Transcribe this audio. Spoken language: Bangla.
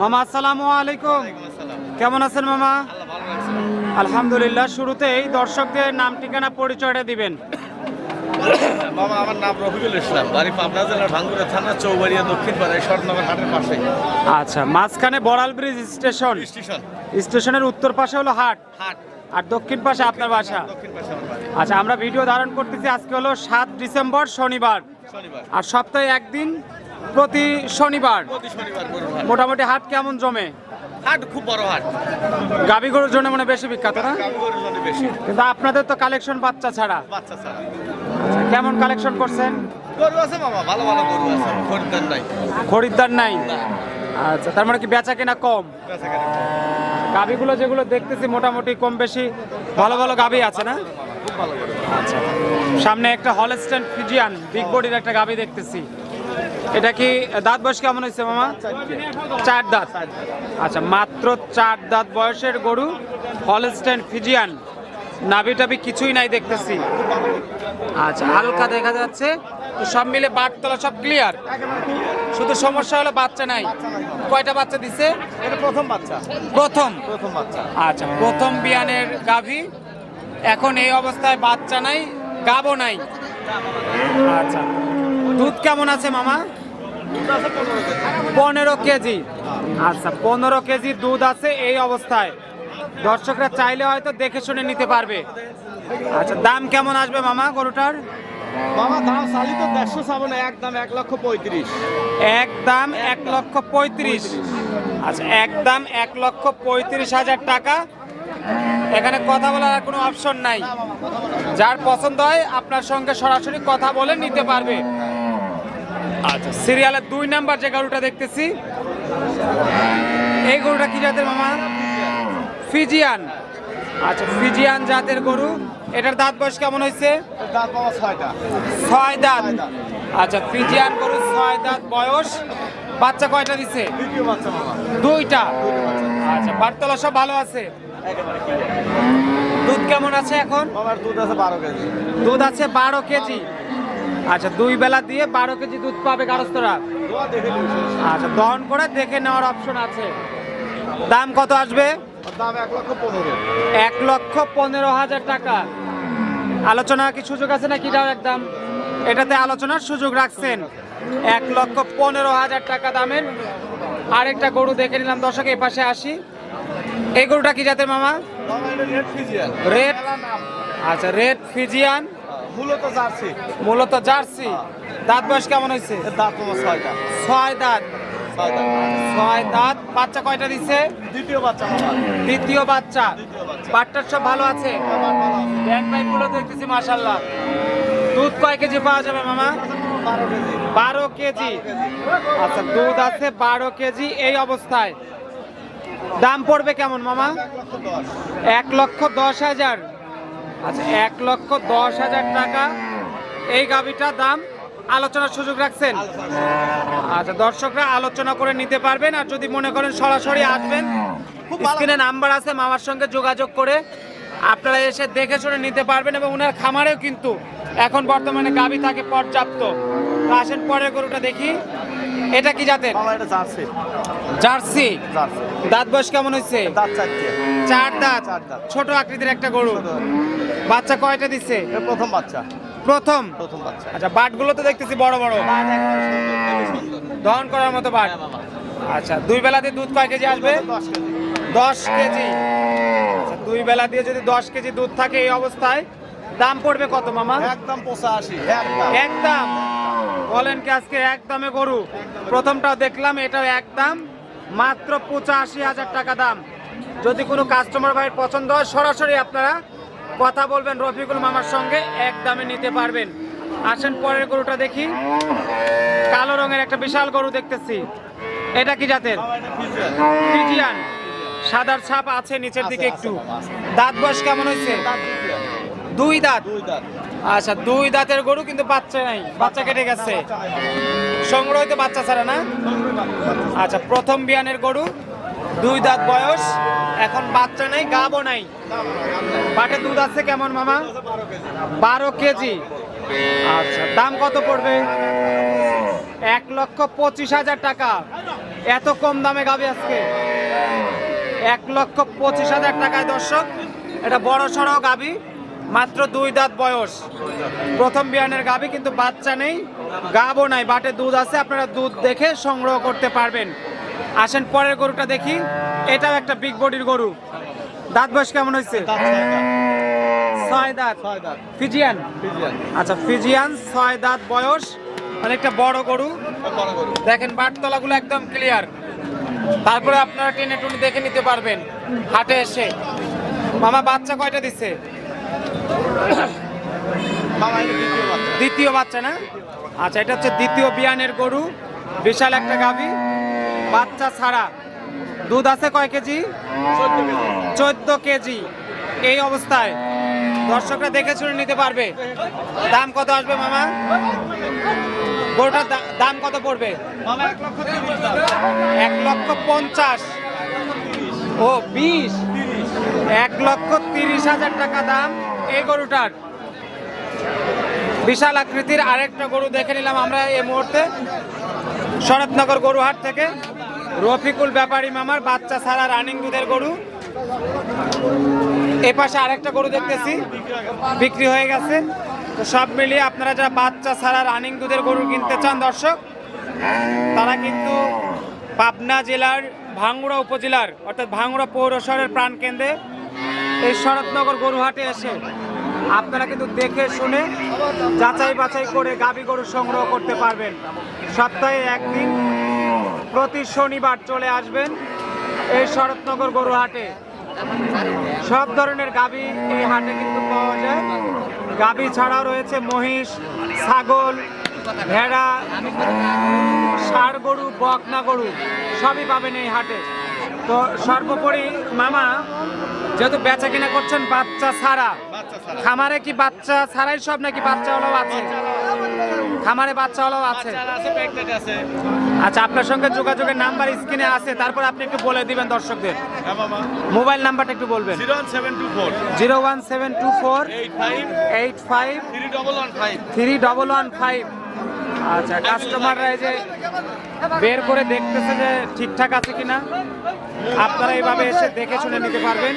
মামা আসসালামু আলাইকুম। কেমন আছেন মামা? আলহামদুলিল্লাহ শুরুতেই দর্শকদের নাম ঠিকানা পরিচয়টা দিবেন। বাবা আমার নাম রফিকুল ইসলাম বাড়ি পাবনা জেলার ভাঙ্গুরা থানা চৌবাড়িয়া দক্ষিণ পাড়ায় শরণনগর হাটের পাশে। আচ্ছা মাঝখানে বড়াল ব্রিজ স্টেশন। স্টেশন। স্টেশনের উত্তর পাশে হলো হাট। হাট। আর দক্ষিণ পাশে আপনার বাসা। আচ্ছা আমরা ভিডিও ধারণ করতেছি আজকে হলো সাত ডিসেম্বর শনিবার। আর সপ্তাহে একদিন প্রতি শনিবার? মোটামুটি হাট কেমন জমে? হাট খুব বড় হাট। গাবি গরুর জন্য মানে বেশি বিখ্যাত না? কিন্তু আপনাদের তো কালেকশন বাচ্চা ছাড়া। বাচ্চা ছাড়া। আচ্ছা, কেমন কালেকশন করছেন? গরু আছে মামা ভালো ভালো গরু আছে। খরিদ্দার নাই। খরিদ্দার নাই? আচ্ছা তার মানে কি বেচা কেনা কম। গাবিগুলো যেগুলো দেখতেছি মোটামুটি কম বেশি ভালো ভালো গাবি আছে না? আচ্ছা সামনে একটা হলস্টেন ফিজিয়ান বিগ বডির একটা গাবি দেখতেছি। এটা কি দাঁত বয়স কেমন হয়েছে মামা? চার দাঁত। আচ্ছা মাত্র চার দাঁত বয়সের গরু হলস্টেন ফিজিয়ান। নাভি টাবি কিছুই নাই দেখতেছি। আচ্ছা হালকা দেখা যাচ্ছে। তো সব মিলে বাটতলা সব ক্লিয়ার শুধু সমস্যা হলো বাচ্চা নাই। কয়টা বাচ্চা দিছে? এটা প্রথম বাচ্চা। প্রথম? প্রথম বাচ্চা। আচ্ছা প্রথম বিয়ানের গাভী। এখন এই অবস্থায় বাচ্চা নাই গাবও নাই। আচ্ছা দুধ কেমন আছে মামা? পনেরো কেজি। আচ্ছা পনেরো কেজি দুধ আছে এই অবস্থায়। দর্শকরা চাইলে হয়তো দেখে শুনে নিতে পারবে। আচ্ছা দাম কেমন আসবে মামা গরুটার? মামা দাম তো দেড়শো এক লক্ষ পঁয়ত্রিশ। এক দাম এক লক্ষ পঁয়ত্রিশ। আচ্ছা এক দাম এক লক্ষ পঁয়ত্রিশ হাজার টাকা। এখানে কথা বলার আর কোনো অপশন নাই। যার পছন্দ হয় আপনার সঙ্গে সরাসরি কথা বলে নিতে পারবে। আচ্ছা সিরিয়ালের দুই নাম্বার যে গরুটা দেখতেছি এই গরুটা কি জাতের মামা? ফিজিয়ান। আচ্ছা ফিজিয়ান জাতের গরু। এটার দাঁত বয়স কেমন হয়েছে? দাম পাওয়া ছয়টা ছয় দাঁত। আচ্ছা ফিজিয়ান গরু ছয় দাঁত বয়স। বাচ্চা কয়টা দিছে? দুইটা। আচ্ছা বারতলা সব ভালো আছে? দুধ কেমন আছে এখন? মামার দুধ আছে বারো কেজি। দুধ আছে বারো কেজি। আচ্ছা দুই বেলা দিয়ে বারো কেজি দুধ পাবে গারস্থরা। আচ্ছা দহন করে দেখে নেওয়ার অপশন আছে। দাম কত আসবে? দাম এক লক্ষ পনেরো। এক লক্ষ পনেরো হাজার টাকা। আলোচনা কি সুযোগ আছে নাকি? এটাও একদম এটাতে আলোচনার সুযোগ রাখছেন। এক লক্ষ পনেরো হাজার টাকা দামের আরেকটা গরু দেখে নিলাম। দর্শক এই পাশে আসি। এই গরুটা কি জাতের মামা? রেড আচ্ছা রেড ফিজিয়ান। মূলত জার্সি। মূলত জার্সি। দাঁত বয়স কেমন হয়েছে? তোমার ছয়টা ছয় দাঁত। ছয় দাঁত। বাচ্চা কয়টা দিছে? দ্বিতীয় বাচ্চা দ্বিতীয় বাচ্চা। সব ভালো আছে? ব্যাগ পাইপগুলো দেখতেছি মাশাল্লাহ দুধ কয় কেজি পাওয়া যাবে মামা? বারো কেজি। আচ্ছা দুধ আছে বারো কেজি এই অবস্থায়। দাম পড়বে কেমন মামা? এক লক্ষ দশ হাজার। আচ্ছা এক লক্ষ দশ হাজার টাকা। এই গাভিটার দাম আলোচনার সুযোগ রাখছেন? আচ্ছা দর্শকরা আলোচনা করে নিতে পারবেন আর যদি মনে করেন সরাসরি আসবেন স্ক্রিনে নাম্বার আছে মামার সঙ্গে যোগাযোগ করে আপনারা এসে দেখে শুনে নিতে পারবেন এবং ওনার খামারেও কিন্তু এখন বর্তমানে গাভি থাকে পর্যাপ্ত। আসেন পরের গরুটা দেখি। এটা কি জাতের? জার্সি। দাঁত বয়স কেমন হয়েছে চার দাঁত। ছোট আকৃতির একটা গরু। বাচ্চা কয়টা দিচ্ছে প্রথম বাচ্চা। প্রথম? প্রথম বাচ্চা। আচ্ছা বাটগুলো তো দেখতেছি বড় বড়। দহন করার মতো বাট। হ্যাঁ, আচ্ছা দুই বেলা দিয়ে দুধ কয় কেজি আসবে? দশ কেজি। আচ্ছা দুই বেলা দিয়ে যদি দশ কেজি দুধ থাকে এই অবস্থায় দাম পড়বে কত মামা? একদম পঁচাশি একদম। একদম। বলেন কি আজকে একদমে গরু? প্রথমটাও দেখলাম এটাও একদম মাত্র পঁচাশি হাজার টাকা দাম। যদি কোনো কাস্টমার ভাইয়ের পছন্দ হয় সরাসরি আপনারা কথা বলবেন রফিকুল মামার সঙ্গে এক দামে নিতে পারবেন। আসেন পরের গরুটা দেখি। কালো রঙের একটা বিশাল গরু দেখতেছি। এটা কি জাতের? ফিজিয়ান। সাদার ছাপ আছে নিচের দিকে একটু। দাঁত বয়স কেমন হয়েছে? দুই দাঁত। দুই দাঁত। আচ্ছা দুই দাঁতের গরু কিন্তু বাচ্চা নাই, বাচ্চা কেটে গেছে। সংগ্রহিত বাচ্চা ছাড়া না? আচ্ছা প্রথম বিয়ানের গরু, দুই দাঁত বয়স, এখন বাচ্চা নাই, গাবও নাই। বাটে দুধ আছে কেমন, মামা? বারো কেজি। আচ্ছা দাম কত পড়বে? এক লক্ষ পঁচিশ হাজার টাকা। এত কম দামে গাবি আজকে। এক লক্ষ পঁচিশ হাজার টাকায় দর্শক, এটা বড় সড়ো গাবি। মাত্র দুই দাঁত বয়স। প্রথম বিয়ানের গাবি কিন্তু বাচ্চা নেই গাবও নাই বাটে দুধ আছে আপনারা দুধ দেখে সংগ্রহ করতে পারবেন। আসেন পরের গরুটা দেখি এটাও একটা বিগ বডির গরু। দাঁত বয়স কেমন হয়েছে? ছয় দাঁত। ফিজিয়ান আচ্ছা ফিজিয়ান ছয় দাঁত বয়স অনেকটা বড় গরু। দেখেন বাটতলাগুলো একদম ক্লিয়ার তারপরে আপনারা টেনে টুনে দেখে নিতে পারবেন হাটে এসে। মামা বাচ্চা কয়টা দিচ্ছে দ্বিতীয় বাচ্চা না? আচ্ছা এটা হচ্ছে দ্বিতীয় বিয়ানের গরু। বিশাল একটা গাভী। বাচ্চা ছাড়া। দুধ আছে কয় কেজি? চোদ্দ কেজি। এই অবস্থায় দর্শকরা দেখে শুনে নিতে পারবে। দাম কত আসবে, মামা? গরুটার দাম কত পড়বে? এক লক্ষ পঞ্চাশ। ও, বিশ? এক লক্ষ তিরিশ হাজার টাকা দাম। এই গরুটার বিশাল আকৃতির আরেকটা গরু দেখে নিলাম আমরা এই মুহূর্তে। শরৎনগর গরুহাট থেকে। রফিকুল ব্যাপারী মামার বাচ্চা ছাড়া রানিং দুধের গরু। এ পাশে আরেকটা গরু দেখতেছি, বিক্রি হয়ে গেছে। তো সব মিলিয়ে আপনারা যারা বাচ্চা ছাড়া রানিং দুধের গরু কিনতে চান, দর্শক, তারা কিন্তু পাবনা জেলার ভাঙ্গুড়া উপজেলার, অর্থাৎ ভাঙ্গুড়া পৌরশহরের প্রাণকেন্দ্রে এই শরৎনগর গরুহাটে এসে আপনারা কিন্তু দেখে শুনে যাচাই বাছাই করে গাবি গরু সংগ্রহ করতে পারবেন। সপ্তাহে একদিন প্রতি শনিবার চলে আসবেন এই শরৎনগর গরুহাটে। সব ধরনের গাবি এই হাটে কিন্তু পাওয়া যায়। গাবি ছাড়াও রয়েছে মহিষ, ছাগল, ভেড়া, ষাড় গরু, বকনা গরু সবই পাবেন এই হাটে। তো সর্বোপরি মামা যেহেতু বেচা কিনা করছেন বাচ্চা ছাড়া। খামারে কি বাচ্চা ছাড়াই সব নাকি বাচ্চা হলেও আছে। খামারে বাচ্চা হলেও আছে আচ্ছা আপনার সঙ্গে যোগাযোগের নাম্বার স্ক্রিনে আছে তারপর আপনি একটু বলে দিবেন দর্শকদের। হ্যাঁ মোবাইল নাম্বারটা একটু বলবেন। Zero one seven two four. Eight five eight five. Three double one five. Three double one five. আচ্ছা কাস্টমাররা এই যে বের করে দেখতেছে যে ঠিকঠাক আছে কিনা আপনারা এইভাবে এসে দেখে শুনে নিতে পারবেন।